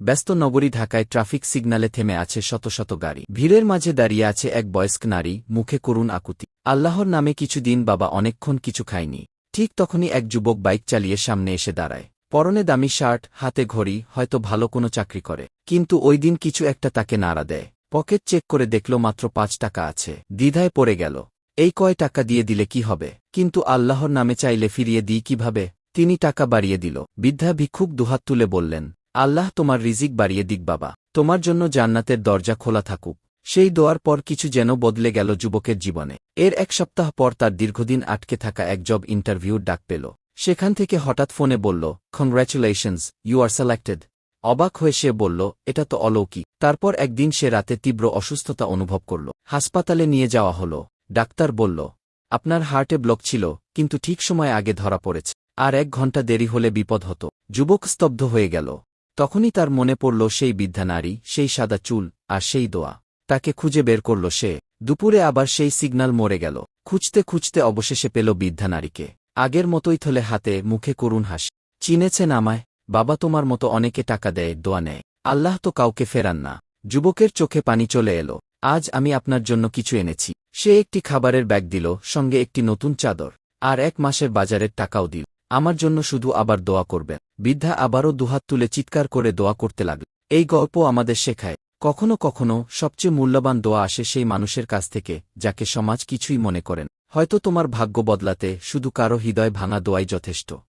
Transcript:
ব্যস্ত নগরী ঢাকায় ট্রাফিক সিগন্যালে থেমে আছে শত শত গাড়ি। ভিড়ের মাঝে দাঁড়িয়ে আছে এক বয়স্ক নারী, মুখে করুণ আকুতি। আল্লাহর নামে কিছুদিন বাবা অনেকক্ষণ কিছু খায়নি। ঠিক তখনই এক যুবক বাইক চালিয়ে সামনে এসে দাঁড়ায়। পরনে দামি শার্ট, হাতে ঘড়ি, হয়তো ভালো কোনো চাকরি করে। কিন্তু ওই দিন কিছু একটা তাকে নাড়া দেয়। পকেট চেক করে দেখল মাত্র পাঁচ টাকা আছে। দ্বিধায় পড়ে গেল। এই কয় টাকা দিয়ে দিলে কি হবে? কিন্তু আল্লাহর নামে চাইলে ফিরিয়ে দিই কীভাবে? তিনি টাকা বাড়িয়ে দিল। বৃদ্ধা ভিক্ষুক দুহাত তুলে বললেন আল্লাহ তোমার রিজিক বাড়িয়ে দিক বাবা। তোমার জন্য জান্নাতের দরজা খোলা থাকুক। সেই দোয়ার পর কিছু যেন বদলে গেল যুবকের জীবনে। এর এক সপ্তাহ পর তার দীর্ঘদিন আটকে থাকা এক জব ইন্টারভিউর ডাক পেল। সেখান থেকে হঠাৎ ফোনে বলল কংগ্র্যাচুলেশনস ইউ আর সিলেক্টেড অবাক হয়ে সে বলল, এটা তো অলৌকিক। তারপর একদিন সে রাতে তীব্র অসুস্থতা অনুভব করল। হাসপাতালে নিয়ে যাওয়া হল। ডাক্তার বলল, আপনার হার্টে ব্লক ছিল, কিন্তু ঠিক সময় আগে ধরা পড়েছে। আর এক ঘণ্টা দেরি হলে বিপদ হতো। যুবক স্তব্ধ হয়ে গেল। তখনই তার মনে পড়ল সেই বৃদ্ধা নারী, সেই সাদা চুল, আর সেই দোয়া। তাকে খুঁজে বের করল সে। দুপুরে আবার সেই সিগনাল মরে গেল। খুঁজতে খুঁজতে অবশেষে পেল বৃদ্ধা নারীকে। আগের মতোই থলে হাতে, মুখে করুণ হাসি। চিনেছেন আমায়? বাবা তোমার মতো অনেকে টাকা দেয়, দোয়া নেয়। আল্লাহ তো কাউকে ফেরান না। যুবকের চোখে পানি চলে এলো। আজ আমি আপনার জন্য কিছু এনেছি। সে একটি খাবারের ব্যাগ দিল, সঙ্গে একটি নতুন চাদর। আর এক মাসের বাজারের টাকাও দিল। আমার জন্য শুধু আবার দোয়া করবেন। বৃদ্ধা আবারও দুহাত তুলে চিৎকার করে দোয়া করতে লাগল। এই গল্প আমাদের শেখায়, কখনো কখনো সবচেয়ে মূল্যবান দোয়া আসে সেই মানুষের কাছ থেকে, যাকে সমাজ কিছুই মনে করেন হয়তো তোমার ভাগ্য বদলাতে শুধু কারও হৃদয় ভাঙা দোয়াই যথেষ্ট।